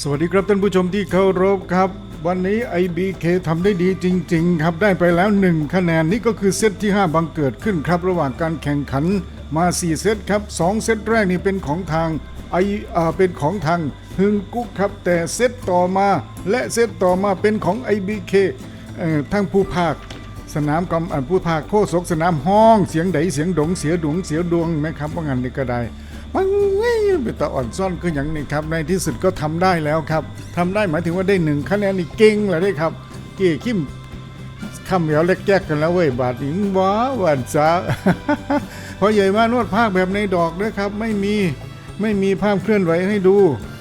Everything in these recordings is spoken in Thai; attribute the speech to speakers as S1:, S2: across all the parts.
S1: สวัสดีครับท่านผู้ชมที่เคารพครับ วันนี้ IBK ทำได้ดีจริง ๆ ครับได้ไปแล้ว 1 คะแนนนี่ก็คือเซตที่ 5 บังเกิดขึ้นครับ ระหว่างการแข่งขันมา 4 เซตครับ 2 เซตแรกนี่เป็นของทางไออ่าเป็นของทางฮึงกุ๊กครับ แต่เซตต่อมาและเซตต่อมาเป็นของ IBK เอ่อทั้งผู้ภาคสนามกำอ่าผู้ภาคโคศกสนามห้องเสียงไดเสียงดงเสียดวงเสียดวงไหมครับว่างันนี่ก็ได้ มันไม่เป็นตาอ่อนซ่อนคืออย่างนี้ครับ ในที่สุดก็ทำได้แล้วครับทำได้หมายถึงว่าได้หนึ่งคะแนนนี่เก่งเลยได้ครับ เกี่ขิมคำเหลียวเล็กแยกกันแล้วเว้ยบาดหญิงว้าหวานจ้าเพราะใหญ่มานวดภาคแบบในดอกด้วยครับ ไม่มีไม่มีภาพเคลื่อนไหวให้ดู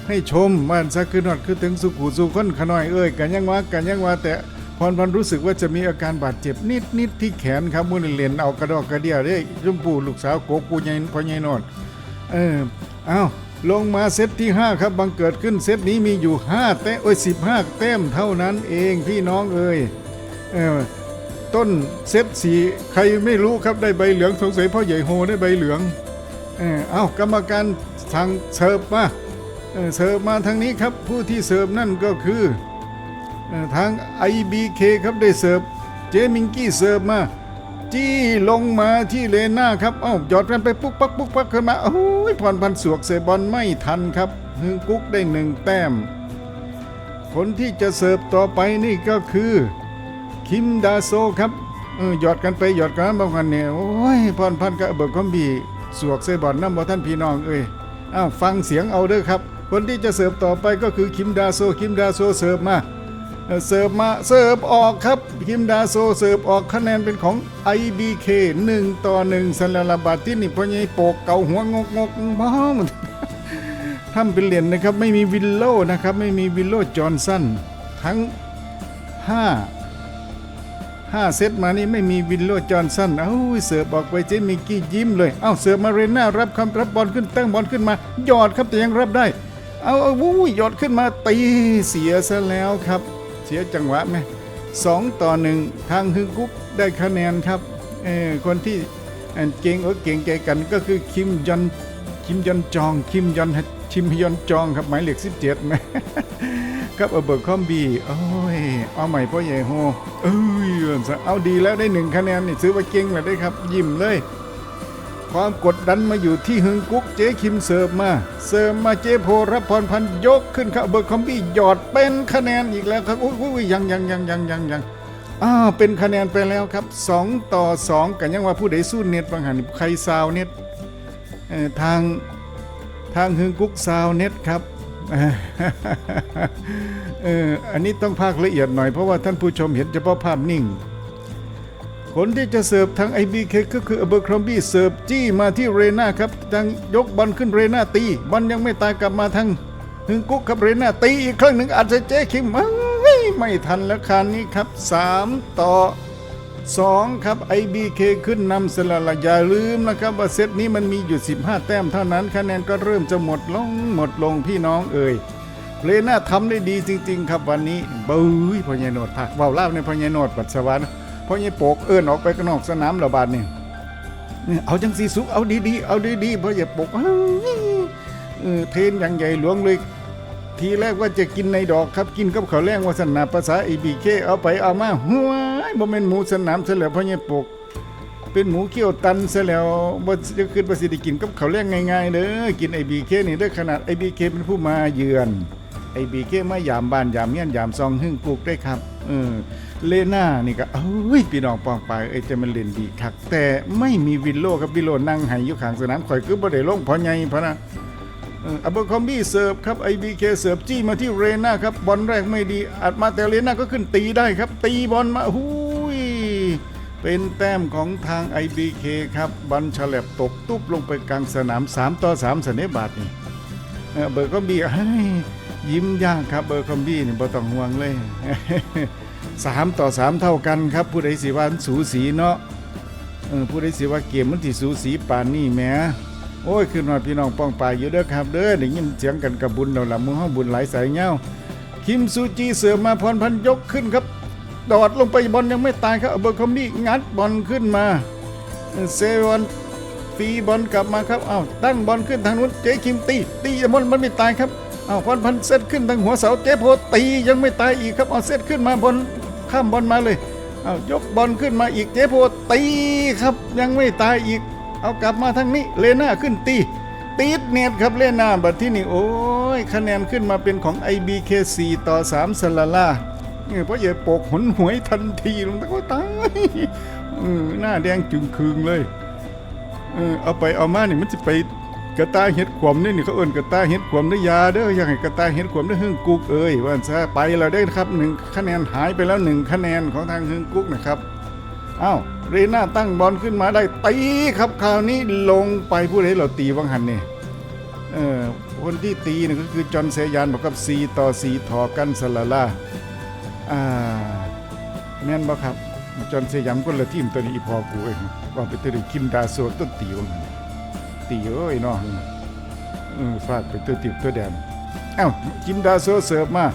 S1: ให้ชมมันซะคือนอดคือถึงสุขูสุขนขน้อยเอ้ยกันยังว่ากันยังว่าแต่พรพันรู้สึกว่าจะมีอาการบาดเจ็บนิดนิดที่แขนครับมื่อนี่เรียนเอากระดอกกระเดียได้ชมพูลูกสาวโกกูใหญ่พอใหญ่นอด เออเอาลงมาเซตที่ 5 ครับบังเกิดขึ้นเซตนี้มีอยู่ 5 แต้มโอ้ย15 แต้มเท่านั้นเองพี่น้องเอ้ยเออต้นเซตสีใครไม่รู้ครับได้ใบเหลืองสงสัยพ่อใหญ่โฮได้ใบเหลืองเออเอากรรมการทางเสิร์ฟมาเออเสิร์ฟมาทางนี้ครับผู้ที่เสิร์ฟนั่นก็คือออทาง IBK ครับได้เสิร์ฟเจมิงกี้เสิร์ฟมา จี้ลงมาที่เลน่าครับ เอ้าหยอดกันไปปุ๊กปักปุ๊กปักขึ้นมาโอ้ยพรพันธ์สวกเซบอลไม่ทันครับฮึงกุ๊กได้หนึ่งแต้ม คนที่จะเสิร์ฟต่อไปนี่ก็คือ คิมดาโซครับเออหยอดกันไปหยอดกันมาบางกันเนี่ยโอ้ยพรพันธ์กับเบิร์กคอมบีสวกเซบอลน้ำบ่ท่านพี่น้องเอ้ยอ้าวฟังเสียงเอาเด้อครับ คนที่จะเสิร์ฟต่อไปก็คือคิมดาโซคิมดาโซเสิร์ฟมา เสิร์ฟมาเสิร์ฟออกครับคิมดาโซเสิร์ฟออกคะแนนเป็นของ IBK 1 ต่อ 1สันลาลาบาที่นี่พ่อใหญ่โปกเก่าหัวงกงกบ้ามันทำเป็นเหรียญนะครับไม่มีวิลโลนะครับไม่มีวิลโลจอห์นสันทั้ง 5 5 เซตมานี่ไม่มีวิลโลจอห์นสันเอ้าเสิร์ฟออกไปเจมิกี้ยิ้มเลยเอ้าเสิร์ฟมาเรน่ารับคำรับบอลขึ้นตั้งบอลขึ้นมาหยอดครับแต่ยังรับได้ เอาเอาวุ้ยหยอดขึ้นมาตีเสียซะแล้วครับ สียจังหวะไหมสองต่อหนึ่งทางฮึงกุ๊กได้คะแนนครับเออคนที่เก่งอกเก่งใจกันก็คือคิมยอนคิมยอนจอง คิมยอนคิมยอนจองครับหมายเลขสิบเจ็ดไหมครับเอเบิร์คอมบีโอ้ยเอาใหม่พ่อใหญ่โฮเอ้ยเอาดีแล้วได้หนึ่งคะแนนนี่ซื้อว่าเก่งเลยได้ครับ ยิ้มเลย ความกดดันมาอยู่ที่ฮึงกุ๊กเจ๊คิมเสิร์ฟมา เสิร์ฟมาเจ๊โพรับพรพันธ์ยกขึ้นครับเบอร์คอมบี้หยอดเป็นคะแนนอีกแล้วครับอุ้ยอุ้ยยังยังยังยังยังยังอ้าวเป็นคะแนนไปแล้วครับ 2 ต่อ 2 กันยังว่าผู้ใดสู้เน็ตบางหันใครซาวเน็ตเอ่อทางทางฮึงกุ๊กซาวเน็ตครับเอออันนี้ต้องภาคละเอียดหน่อยเพราะว่าท่านผู้ชมเห็นเฉพาะภาพนิ่ง คนที่จะเสิร์ฟทาง IBK ก็คืออเบอร์ครอมบี้เสิร์ฟจี้มาที่เรน่าครับทางยกบอลขึ้นเรน่าตีบอลยังไม่ตายกลับมาทางฮึงกุ๊กครับเรน่าตีอีกครั้งหนึ่งอาจจะเจ๊คิมเอ้ยไม่ทันแล้วคราวนี้ครับ 3 ต่อ 2 ครับ IBK ขึ้นนำสละละอย่าลืมนะครับว่าเซตนี้มันมีอยู่ 15 แต้มเท่านั้นคะแนนก็เริ่มจะหมดลงหมดลงพี่น้องเอ่ยเรน่าทำได้ดีจริง ๆ ครับวันนี้บุ้ยพญโนดผักเบาล่าในพญโนดปัสสาวะนะ ราะยายโปกเอิ้อนออกไปข้างนอกสนามระบาดนี่เนี่ยเอาจังสีสุกเอาดีๆเอาดีๆเพราะอย่าโปกเอ้ยเออเทนอย่างใหญ่หลวงเลย ทีแรกว่าจะกินในดอกครับกินกับข้าวแรงวาสนาภาษาอีบีเคเอาไปเอามาหัวายบ่แม่นหมูสนามซะแล้วเพราะยายโปก เป็นหมูเขี้ยวตันซะแล้วบ่จะขึ้นว่าสิได้กินกับข้าวแรงง่ายๆเด้อกินไอบีเคนี่เด้อขนาดไอบีเคเป็นผู้มาเยือน ไอบีเคมายามบ้านยามเงี้ยนยามซองหึ่งปลูกได้ครับเออเลน่านี่ก็เอ้ยพี่น้องปองไปเอ้จะมันเล่นดีคักแต่ไม่มีวิลโลครับวิลโลนั่งให้อยู่ข้างสนามข่อยคือบ่ได้ลงเพอใหญ่พะนะอับเบอร์คอมบี้เสิร์ฟครับไอบีเคเสิร์ฟจี้มาที่เรน่าครับบอลแรกไม่ดีอัดมาแต่เรน่าก็ขึ้นตีได้ครับ ตีบอลมาหูยเป็นแต้มของทาง IBK ครับบอลฉลับตกตุ๊บลงไปกลางสนาม 3 ต่อ3เสนบาทนี่ เบอร์คอมบี้เฮ้ยิ้มยากครับเบอร์คอมบี้นี่บ่ต้องห่วงเลยสามต่อสามเท่ากันครับ ผู้ใดสิว่านสูสีเนาะเออผู้ใดสิว่าเกมมันที่สูสีปานนี่แหมโอ้ยขึ้นมาพี่น้องป้องปายอยู่เด้อครับเด้อได้ยินเสียงกันกับบุญเราละมือห้องบุญหลายสายเงาคิมซูจีเสือมาพรพันยกขึ้นครับดอดลงไปบอลยังไม่ตายครับเบอร์คอมบี้งัดบอลขึ้นมาเซวอน ฟีบอลกลับมาครับอ้าวตั้งบอลขึ้นทางนู้นเจ๊คิมตีตีบอลมันไม่ตายครับเอาพรพันเซตขึ้นทางหัวเสาเจโพตียังไม่ตายอีกครับเอาเซตขึ้นมาบนข้ามบอลมาเลยเอายกบอลขึ้นมาอีกเจโพตีครับ ยังไม่ตายอีก เอากลับมาทางนี้เลน่าขึ้นตีตีดเน็ตครับเลน่าบัดที่นี่โอ้ยคะแนนขึ้นมาเป็นของ IBK 4 ต่อ 3สลาล่าเนี่ยเพราะเย่ปกหนหวยทันทีลงตะโกตายเออหน้าแดงจึงคืงเลย เออเอาไปเอามานี่มันจะไปกระตาเห็ดขวมนี่นี่เขาเอิ้นกระตาเห็ดขวมด้ยาเด้ออย่างไห้กระตาเห็ดขวมด้วยหึ่งกุกเอ้ยว่าซะไปแล้วได้ครับหนึ่งคะแนนหายไปแล้วหนึ่งคะแนนของทางหึ่งกุกนะครับอ้าวเรน่าตั้งบอลขึ้นมาได้ตีครับคราวนี้ลงไปผู้ใดเราตีวังหันนี่เออคนที่ตีนี่ก็คือจอห์นเซยานบอกกับซีต่อซีถอกันสลาล่าอ่าแม่นบ่ครับ จนเสยามคนละทีมตัวนี้อีพอกูเองว่าไปตัวนี้คิมดาโซต้นตีวงตีเอ้ยเนาะเออฟาดไปตัวติบตัวแดนเอ้าคิมดาโซเสิร์ฟมา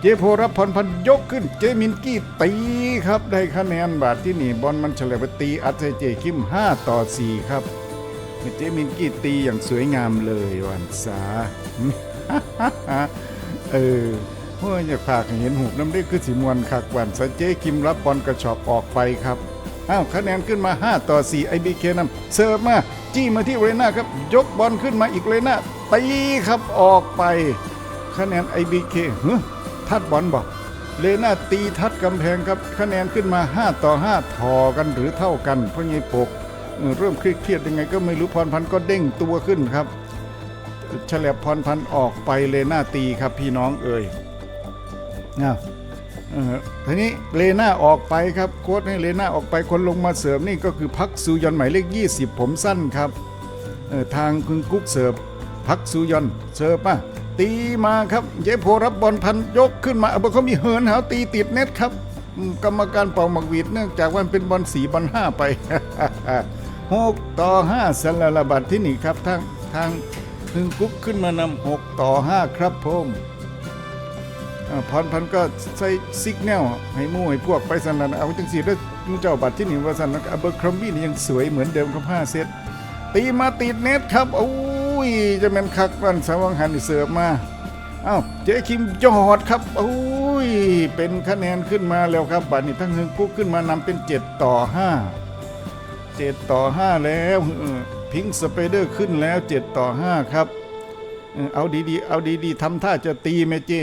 S1: เจโพรับพรพันยกขึ้น เจมินกี้ตีครับ ได้คะแนนบาทที่นี่บอลมันเฉลยไปตีอัดใส่เจคิม 5 ต่อ 4 ครับเจมินกี้ตีอย่างสวยงามเลยวันสาเออ เพื่อยากพากเห็นหูน้ำได้คือสีมวนคักวันสเจคิมรับบอลกระชอกออกไปครับ อ้าวคะแนนขึ้นมา 5 ต่อ4ไอบีเคนำเสิร์ฟมา จี้มาที่เรน่าครับ ยกบอลขึ้นมาอีกเรน่าตีครับออกไป คะแนนไอบีเคเฮ้ยทัดบอลบอกเลน่าตีทัดกำแพงครับ คะแนนขึ้นมา 5 ต่อ 5 ทอกันหรือเท่ากันเพราะไงปกเริ่มเครียดยังไงก็ไม่รู้พรพันธ์ก็เด้งตัวขึ้นครับฉลบพรพันธ์ออกไปเลน่าตีครับพี่น้องเอ่ย อ้าวเออทีนี้เลน่าออกไปครับโค้ดให้เลน่าออกไปคนลงมาเสริมนี่ก็คือพักซูยอนหมายเลข 20 ผมสั้นครับทางคุณกุ๊กเสิร์ฟพักซูยอนเสิร์ฟมาตีมาครับเจโพรับบอลพันยกขึ้นมาเอาบอลเขามีเหินหาตีติดเน็ตครับ กรรมการเป่าหมักหวีดเนื่องจากว่ามันเป็นบอลสีบอลห้าไปหกต่อห้าสลาลาบัตที่หนี่ครับทางทางพึงกุ๊กขึ้นมานำหกต่อห้าครับผม พรพันก็ใส่ซิกแนลให้มู่ให้พวกไปสันนันเอาจังสีแล้วมูเจ้าบัตรที่หนึ่งว่าสันนันอัเบอร์ครอมบี้นี่ยังสวยเหมือนเดิมครับห้าเซตตีมาติดเน็ตครับโอ้ยจะเป็นคักวันสว่างหันเสิร์ฟมาอ้าวเจ๊คิมยอดครับโอ้ยเป็นคะแนนขึ้นมาแล้วครับบัตรนี้ทั้งเฮงกุ๊กขึ้นมานำเป็น 7 ต่อ 5 7 ต่อ 5 แล้วพิงค์สไปเดอร์ขึ้นแล้ว 7 ต่อ 5 ครับ เอาดีๆ เอาดีๆทำท่าจะตีไหมเจ้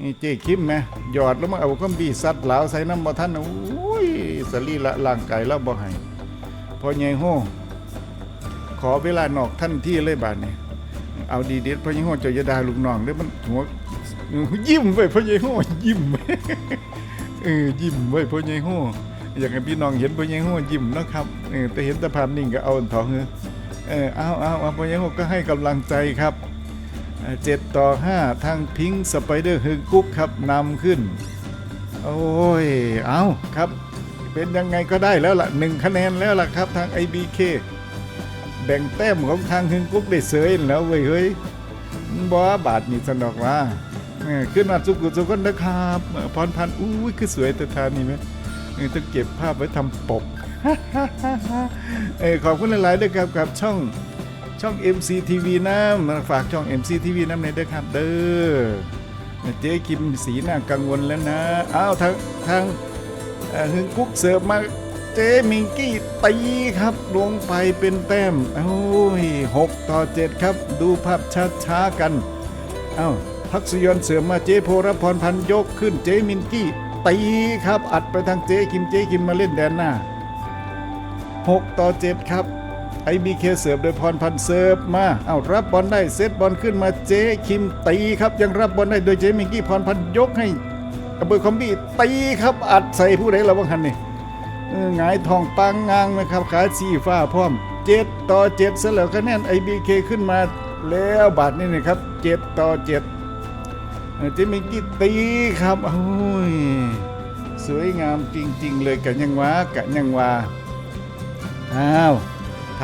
S1: นี่เจ้คิมไหมหยอดแล้วมาเอาข้อมบีซัดเหลาใส่น้ำบ่ท่านโอ้ยสรีละร่างกายแล้วบ่ให้พอใหญ่โหขอเวลานอกท่านที่เลยบาดนี้เอาดีเด็ดพอใหญ่โหเจ้าอย่าดาลูกน้องเด้อมันหัวยิ้มไว้พอใหญ่โหยิ้มเออยิ้มไว้พ่อใหญ่โห่อยากให้พี่น้องเห็นพ่อใหญ่โห่ยิ้มนะครับเออแต่เห็นแต่ภาพนิ่งก็เอาอันถองเออเอาเอาเอาพ่อใหญ่โห่ก็ให้กำลังใจครับ เจ็ดต่อห้าทางพิงสไปเดอร์ฮึงกุ๊กครับนำขึ้น โอ้ย เอาครับ เป็นยังไงก็ได้แล้วล่ะหนึ่งคะแนนแล้วล่ะครับทาง IBK แบ่งแต้มของทางฮึงกุ๊กได้เสยแล้วเว้ยเฮ้ยบ่บาทนี่สนอกว่าขึ้นมาสุกุสุคนนะครับพรพันธ์อุ้ยคือสวยแต่ทานนี่ไหมต้องเก็บภาพไว้ทำปกเออขอบคุณหลายๆด้วยครับกับช่อง ช่อง MCTV นะมาฝากช่อง MCTV น้ำในอยด้วยครับเด้อเจ๊คิมสีหน้ากังวลแล้วนะอ้าวทางทางฮึงกุ๊กเสิร์ฟมาเจ๊มิงกี้ตีครับลงไปเป็นแต้มโอ้ยหกต่อเจ็ดครับ ดูภาพช้าๆกันเอ้าพักสุยนเสริมมาเจ๊โพรพรพันยกขึ้นเจ๊มินกี้ตีครับ อัดไปทางเจคิมเจคิมมาเล่นแดนหน้า 6 ต่อ 7 ครับ ไอบีเคเสิร์ฟโดยพรพันเสิร์ฟมา เอารับบอลได้เซตบอลขึ้นมาเจคิมตีครับยังรับบอลได้โดยเจมินกี้พรพันยกให้อเบอร์คอมบี้ตีครับอัดใส่ผู้ใดระวังหันนี่หงายทองปังงางนะครับขาสีฟ้าพร้อม7ต่อ7เสยแล้วคะแนนไอบีเคขึ้นมาแล้วบาทนี่นะครับ7ต่อ7เออเจมิงกี้ตีครับโอ้ยสวยงามจริง ๆ เลยกันยังวะกันยังวาอ้าว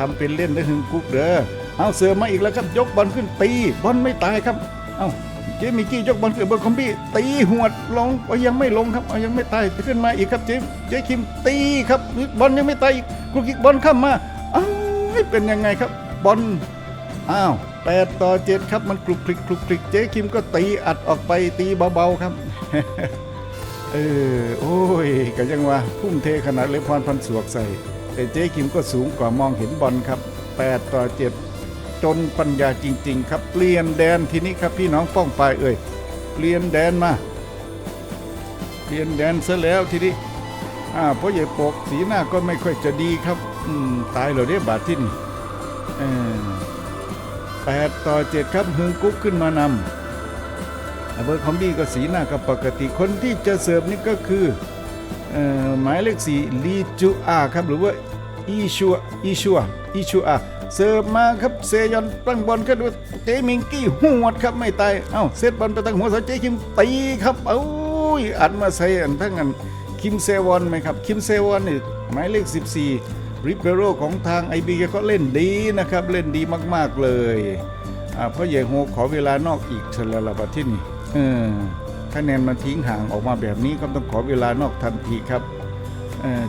S1: ทำเป็นเล่นได้หึงกุ๊กเด้อเอาเสือมาอีกแล้วครับยกบอลขึ้นตีบอลไม่ตายครับ เอาเจมิกี้ยกบอลขึ้นบนคอมบี้ตีหวดลงเอายังไม่ลงครับเอายังไม่ตายขึ้นมาอีกครับเจมเจคิมตีครับบอลยังไม่ตายอีกกุกกิกบอลข้ามาอ้าวเป็นยังไงครับบอลอ้าว8ต่อ7ครับมันคลุกคลิกคลุกคลิกเจ๊คิมก็ตีอัดออกไปตีเบาๆครับเออโอ้ยก็ยังว่า พุ่มเทขนาดเลยพรพันสวกใส่ แต่เจ๊คิมก็สูงกว่ามองเห็นบอลครับ 8 ต่อ 7 จนปัญญาจริง ๆ ครับเปลี่ยนแดนทีนี้ครับพี่น้องป้องไปเอ่ยเปลี่ยนแดนมา เปลี่ยนแดนซะแล้วทีนี้อ่าเพราะใหญ่ปกสีหน้าก็ไม่ค่อยจะดีครับอืมตายเหรอเนี่ยบาทที่นี่เออแปดต่อเจ็ดครับฮึงกุ๊กขึ้นมานำเบอร์คอมบี้ก็สีหน้ากับปกติคนที่จะเสิร์ฟนี่ก็คือเอ่อหมายเลขสี่ลีจูอาครับหรือว่า อีชัวอีชัวอีชัวเสิร์ฟมาครับเซยอนตั้งบอลขึ้นด้วยเจมิงกี้หวดครับไม่ตายเอ้าเซตบอลไปตั้งหัวเสาเจคิมตีครับเอ้ยอัดมาใส่อันทั้งอันคิมเซวอนไหมครับคิมเซวอนนี่หมายเลข 14 ริเบโรของทางไอบีก็เล่นดีนะครับเล่นดีมากๆเลยเพราะเยโฮขอเวลานอกอีกเฉลยละบัดที่นี่เออคะแนนมันทิ้งห่างออกมาแบบนี้ก็ต้องขอเวลานอกทันทีครับเออ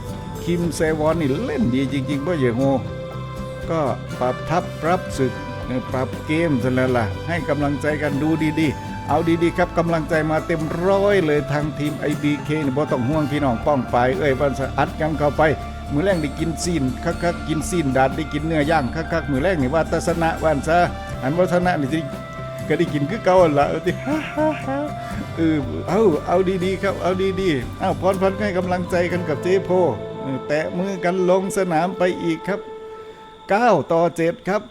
S1: คิมเซวอนนี่เล่นดีจริงๆเพราะเยโฮก็ปรับทับปรับศึกปรับเกมเฉลยละให้กำลังใจกันดูดีๆ เอาดีๆครับกำลังใจมาเต็มร้อยเลยทางทีม IBK นี่บ่ต้องห่วงพี่น้องป้องไป เอ้ยวันสะอัดกันเข้าไปมือแรงได้กินซีนคักๆกินซีนดาดได้กินเนื้อย่างคักๆมือแรงนี่ว่าแตสนะวันซะอันวัฒนะนี่สิก็ได้กินคือเก่าหั่นละเอาติเออเอาเอาดีๆครับเอาดีๆเอาพรพันให้กำลังใจกันกับเจโพ แตะมือกันลงสนามไปอีกครับ 9 ต่อ 7 ครับ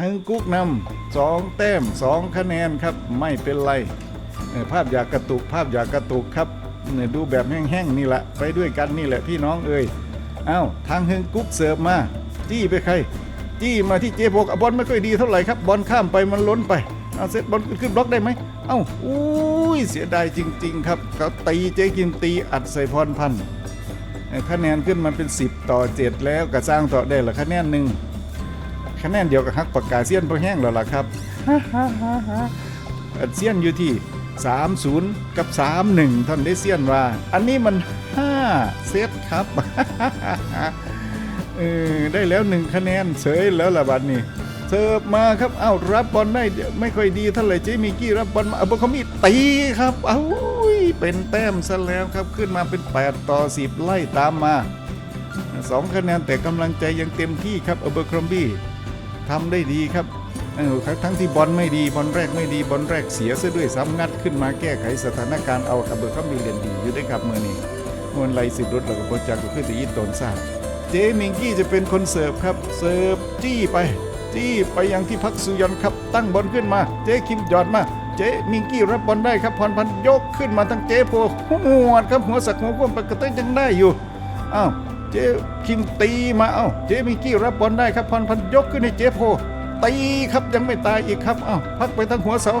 S1: ฮึงกุ๊กนำสองแต้มสองคะแนนครับ ไม่เป็นไร ภาพอยากกระตุกภาพอยากกระตุกครับเนี่ยดูแบบแห้งๆนี่แหละ ไปด้วยกันนี่แหละพี่น้องเอ้ยเอ้าทางฮึงกุ๊กเสิร์ฟมา จี้ไปใคร จี้มาที่เจโพกบอลไม่ค่อยดีเท่าไหร่ครับบอลข้ามไปมันล้นไปเอาเซตบอลขึ้นบล็อกได้ไหมเอ้าอุ้ยเสียดายจริง ๆ ครับเขาตีเจกินตีอัดใส่พรพันธ์ คะแนนขึ้นมาเป็น 10 ต่อ 7 แล้วก็สร้างต่อได้ละคะแนนหนึ่งคะแนนเดียวกับฮักปากกาเซียนพอแห้งแล้วล่ะครับเซียนอยู่ที่ 30 กับ 31ท่านได้เซียนว่า อันนี้มัน 5 เซตครับเออได้แล้วหนึ่งคะแนนเสยแล้วล่ะบัดนี้ เสิร์ฟมาครับเอ้ารับบอลได้ไม่ค่อยดีเท่าไหร่เจมิกี้รับบอลมาอาบอลเขามีตีครับเอ้าเป็นแต้มซะแล้วครับขึ้นมาเป็น 8 ต่อ 10 ไล่ตามมาสองคะแนนแต่กำลังใจยังเต็มที่ครับเอเบอร์ครอมบี้ทำได้ดีครับเออทั้งที่บอลไม่ดีบอลแรกไม่ดีบอลแรกเสียซะด้วยซ้ำงัดขึ้นมาแก้ไขสถานการณ์เอาเอเบอร์ครอมบี้เรียนดีอยู่ได้ครับมือนี้มวนไลสิบรถแล้วก็โปรจักก็ขึ้นแต่ยีตนซ่าเจมิงกี้จะเป็นคนเสิร์ฟครับเสิร์ฟจี้ไป จี้ไปยังที่พักสุยอนครับ ตั้งบอลขึ้นมา เจ๊คิมหยอดมา เจ๊มิงกี้รับบอลได้ครับพรพันยกขึ้นมาทั้งเจโพหัวครับหัวสักหัวก้มปกติยังได้อยู่อ้าวเจ๊คิมตีมาเอ้าเจ๊มิงกี้รับบอลได้ครับพรพันยกขึ้นให้เจโพตีครับยังไม่ตายอีกครับอ้าวพักไปทางหัวเสา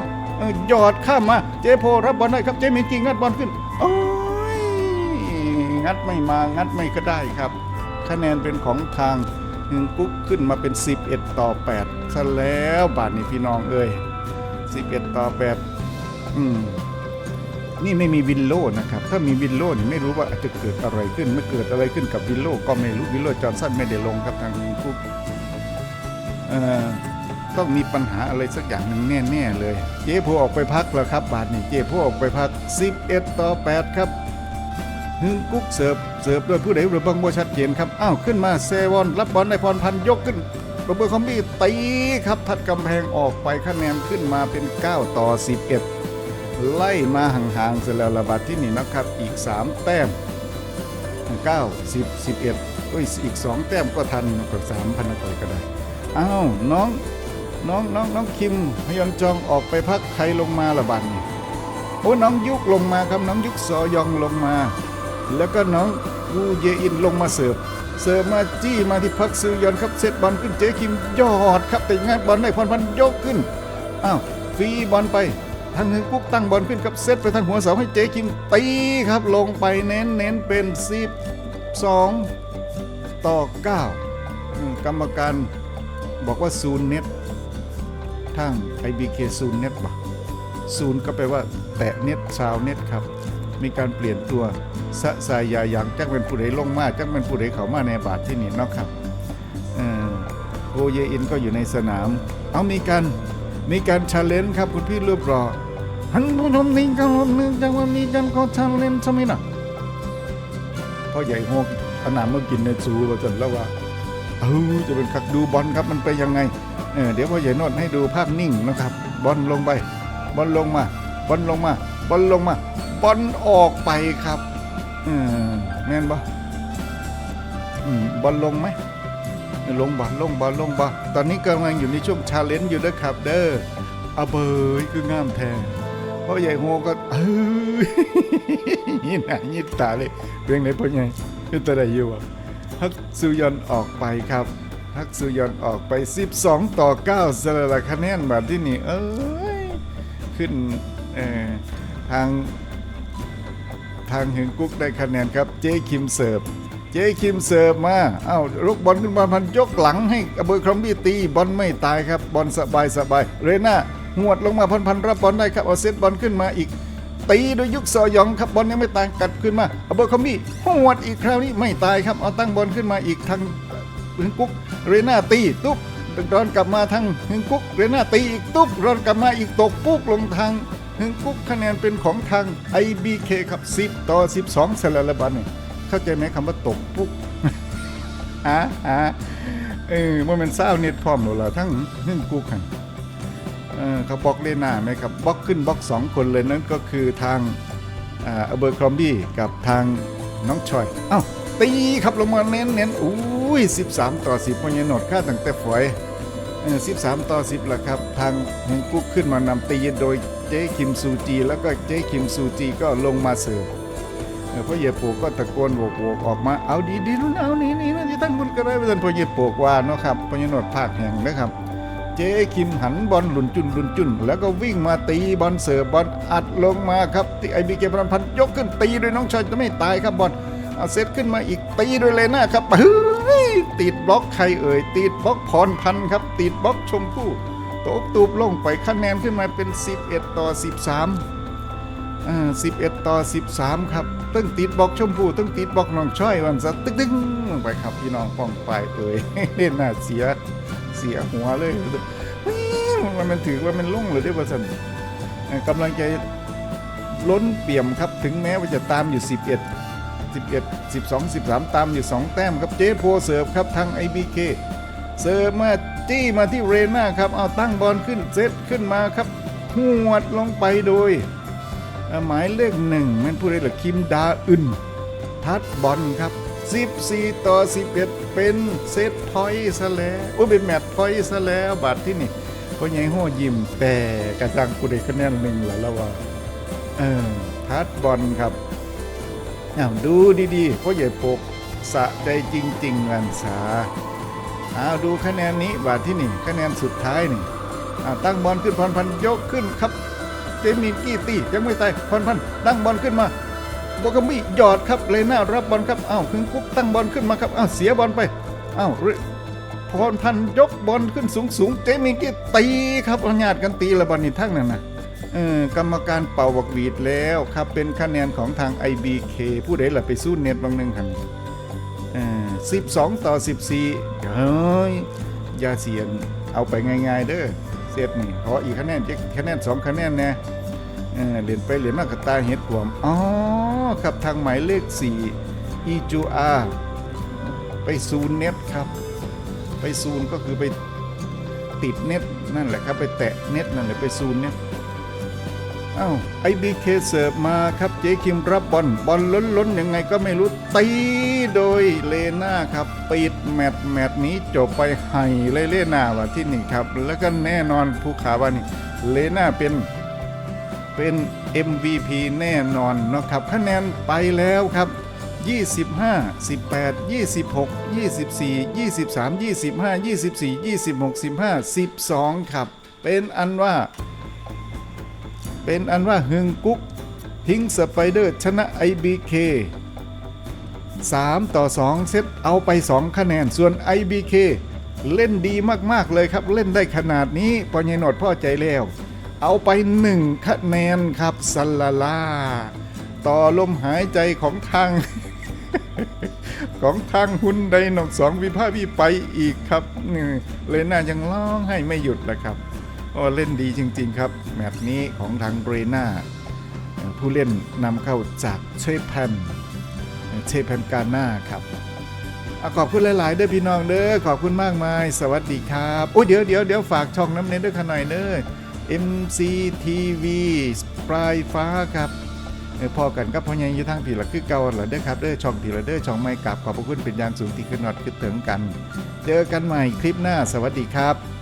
S1: หยอดข้ามมาเจโพรับบอลได้ครับเจ๊มิงกี้งัดบอลขึ้นโอ้ยงัดไม่มางัดไม่ก็ได้ครับ คะแนนเป็นของทาง หนึ่งกุ๊กขึ้นมาเป็น 11 ต่อ8ซะแล้วบาทนี้พี่น้องเอ้ย11 ต่อ 8 อืมนี่ไม่มีวินโลนะครับ ถ้ามีวินโลนี่ไม่รู้ว่าจะเกิดอะไรขึ้นไม่เกิดอะไรขึ้นกับวินโลก็ไม่รู้วินโลจอห์นสันไม่ได้ลงครับทางกุ๊กเอ่อต้องมีปัญหาอะไรสักอย่างหนึ่งแน่ ๆ เลย เจ๊โพออกไปพักแล้วครับ บาทนี้เจ๊โพออกไปพัก 11 ต่อ 8 ครับ ฮึงกุ๊กเสิร์ฟเสิร์ฟโดยผู้ใดหรือบังบัวชัดเจนครับอ้าวขึ้นมาเซวอนรับบอลในพรพันยกขึ้นโรเบอร์คอมบี้ตีครับทัดกำแพงออกไปคะแนนขึ้นมาเป็น 9 ต่อ 11 ไล่มาห่างๆเสร็จแล้วระบาดที่นี่นะครับอีก 3 แต้ม 9 10 11เอ้ยอีก 2 แต้มก็ทันกับ3พันกก็ได้อ้าวน้องน้องน้องน้องคิมพยอนจองออกไปพักใครลงมาละบัดนี่โอ้น้องยุกลงมาครับน้องยุกซอยองลงมา แล้วก็น้องกูเยอินลงมาเสิร์ฟเสิร์ฟมาจี้มาที่พักซือยอนครับเซตบอลขึ้นเจ๊คิมยอดครับแต่ง่ายบอลได้พรพันยกขึ้นอ้าวฟรีบอลไปทางฮึงกุ๊กตั้งบอลขึ้นครับเซตไปทางหัวเสาให้เจ๊คิมตีครับลงไปเน้นเน้นเป็น12ต่อ 9 กรรมการบอกว่าศูนย์เน็ตทาง IBK ศูนย์เน็ตบ่ศูนย์ก็แปลว่า แตะเน็ตซาวเน็ตครับ มีการเปลี่ยนตัว สะสายยาอย่างจักเป็นผู้ใดลงมาจักเป็นผู้ใดเขามาในบาทที่นี่เนาะครับเอ่อโกเยอินก็อยู่ในสนาม เอามีการมีการชาเลนจ์ครับคุณพี่รูปรอท่านผู้ชมนี่กันหนึ่งจังวันนี้กันก็ชาเลนจ์ใช่ไหมนะพ่อใหญ่โฮกขนาดเมื่อกินในซูเราจนแล้วว่าเออจะเป็นคักดูบอลครับมันไปยังไงเออเดี๋ยวพ่อใหญ่โนดให้ดูภาพนิ่งนะครับ บอลลงไป บอลลงมา บอลลงมา บอลลงมา บอลออกไปครับ ออแม่นบ่บอลลงไหมลงบ่ลงบ่ลงบ่ตอนนี้กำลังอยู่ในช่วงชาเลนจ์อยู่นะครับ เด้ออาเบยคืองามแท้พ่อใหญ่โฮก็เอ้ยนี่หน้ายิดตาเลยเพียงไหนพ่อใหญ่คือตัวใดอยู่อะฮักซูยอนออกไปครับฮักซูยอนออกไป 12 ต่อ9สละคะแนนแบบที่นี่เอ้ยขึ้นเอ่อทาง ทางหึงกุ๊กได้คะแนนครับเจ๊คิมเสิร์ฟเจ๊คิมเสิร์ฟมาเอ้าลูกบอลขึ้นมาพันยกหลังให้อเบอร์ครอมบี้ตีบอลไม่ตายครับบอลสบายสบายเรน่าหวดลงมาพันพันรับบอลได้ครับเอาเซตบอลขึ้นมาอีก ตีโดยยุคซอยองครับบอลยังไม่ตายกัดขึ้นมาอเบอร์คอมบี้หวดอีกคราวนี้ไม่ตายครับเอาตั้งบอลขึ้นมาอีกทางหึงกุ๊กเรน่าตีตุ๊บรอนกลับมาทางหึงกุ๊กเรน่าตีอีกตุ๊บรอนกลับมาอีกตกปุ๊กลงทาง หึงกุ๊กคะแนนเป็นของทาง IBK ครับ 10 ต่อ 12สละลบันเนี่ยเข้าใจไหมคำว่าตกปุ๊กอ่าอ่าเออว่ามันเศร้าเน็ตพร้อมหมดละทั้งหึงกุ๊กหันเออเขาบล็อกเลน่าไหมครับบล็อกขึ้นบล็อกสองคนเลยนั่นก็คือทางอ่าเบอร์ครอมบี้กับทางน้องชอย เอ้าตีครับลงมาเน้นเน้นอุ้ย 13 ต่อ 10พอยนดค่าตั้งแต่ฝอยเออ13 ต่อ 10แหละครับ ทางฮงกุ๊กขึ้นมานำตีโดย เจ๊คิมซูจี แล้วก็เจ๊คิมซูจีก็ลงมาเสิร์ฟเอพ่อเหยียโปกก็ตะโกนโวกโวกออกมาเอาดีดีนู่นเอานี่นี่นะที่ตั้งบุญก็ได้ไปจนพ่อเหยียโปกว่าเนาะครับพ่อยียโนดภาคแห่งนะครับเจ๊คิมหันบอลหลุนจุนหลุนจุน แล้วก็วิ่งมาตีบอลเสิร์ฟบอลอัดลงมาครับที่ไอบีเกพลันพันยกขึ้นตีโดยน้องชายจะไม่ตายครับบอลเอาเซตขึ้นมาอีกตีโดยเลยน่าครับเฮ้ยติดบล็อกใครเอ่ยติดบล็อกพรพันครับติดบล็อกชมพู่ ตกตูบลงไปคะแนนขึ้นมาเป็น 11 ต่อ 13อ่า11 ต่อ 13 ครับตั้งติดบอกชมพู่ตั้งติดบอกน้องช้อยวันซะตึ้งตึ้งลงไปครับพี่น้องป้องไปเอ่ยเล่นน่าเสียเสียหัวเลยมันมันถือว่ามันลุ่งเลยได้อประสันกำลังใจล้นเปี่ยมครับถึงแม้ว่าจะตามอยู่ 11 11 12 13 ตามอยู่ 2 แต้มครับเจ๊โพเสิร์ฟครับทาง IBK เสิร์ฟมา จี้มาที่เรน่าครับเอาตั้งบอลขึ้นเซตขึ้นมาครับหวดลงไปโดย หมายเลขหนึ่งแมันผู้ใดล่ะคิมดาอึนทัดบอลครับ 14 ต่อ 11 เป็นเซตพอยต์ซะแล้วโอ้เป็นแมตช์พอยต์ซะแล้วบัดที่นี่พ่อใหญ่โหยิ้มแต่กระจังกูได้คะแนนหนึ่งแล้วละว่าเออทัดบอลครับอ้าวดูดีๆพ่อใหญ่ปกสะใจจริงๆวันสา อ้าวดูคะแนนนี้บาทที่นี่คะแนนสุดท้ายนี่อ้าวตั้งบอลขึ้นพันพันยกขึ้นครับเจมินกี้ตียังไม่ตายพันพันตั้งบอลขึ้นมาโบกามิหยอดครับเลน่ารับบอลครับอ้าวคึงกุ๊กตั้งบอลขึ้นมาครับอ้าวเสียบอลไปอ้าวพรพันยกบอลขึ้นสูงสูงเจมิงกี้ตีครับเอาญาติกันตีละบอลนี่ทั้งนั้นนะเออกรรมการเป่าบักหวีดแล้วครับเป็นคะแนนของทาง IBK ผู้ใดล่ะไปสู้เน็ตบางหนึ่งหัน เออ12ต่อ14เฮ้ยยาเสียนเอาไปง่ายๆเด้อเซตนี่ขออีกคะแนนเจ๊คะแนนสองคะแนนแน่เออเหรียญไปเหรียญมากตาเห็ดหวมอ๋อครับทางหมายเลข4อีจูอาไปซูนเน็ตครับ ไปซูนก็คือไปติดเน็ตนั่นแหละครับ ไปแตะเน็ตนั่นแหละไปซูนเน็ต อ้าวไอบีเคเสิร์ฟมาครับเจคิมรับบอลบอลล้นล้นยังไงก็ไม่รู้ตีโดยเลน่าครับปิดแมตช์แมตช์นี้จบไปไฮเลเลน่าว่าที่นี่ครับ แล้วก็แน่นอนผู้ขาว่านี่เลน่าเป็นเป็น MVP แน่นอนนะครับคะแนนไปแล้วครับ 25 18 26 24 23 25 24 26 15 12 ครับ เป็นอันว่า เป็นอันว่าฮึงกุ๊กพิงสไปเดอร์ชนะ IBK 3 ต่อ 2 เซตเอาไป 2 คะแนน ส่วน IBK เล่นดีมาก ๆ เลยครับ เล่นได้ขนาดนี้ปอยยโนดพ่อใจแล้ว เอาไป 1 คะแนนครับสัลลาลา ต่อลมหายใจของทาง ของทางฮุนไดนองสองวิภาพี่ไปอีกครับนี่เลยน่ายังร้องให้ไม่หยุดแหละครับ เล่นดีจริง ๆ ครับ แมตช์นี้ของทางเรน่าผู้เล่นนำเข้าจากเชฟแพมเชฟแพมกาน่าครับอขอบคุณหลาย ๆ เด้อพี่น้องเด้อขอบคุณมากมาย สวัสดีครับโอ้เดี๋ยวเดี๋ยวเดี๋ยวฝากช่องน้ำเน้นด้วยขน่อยเด้อ MCTV ปลายฟ้าครับพอกันกับพ่อใหญ่อยู่ทางผีละคือเก่าเหรอเด้อครับเด้อช่องผีละเด้อช่องไม่กลับขอบพระคุณเป็นอย่างสูงที่ขึ้นนอดขึ้นถึงกัน เจอกันใหม่คลิปหน้าสวัสดีครับ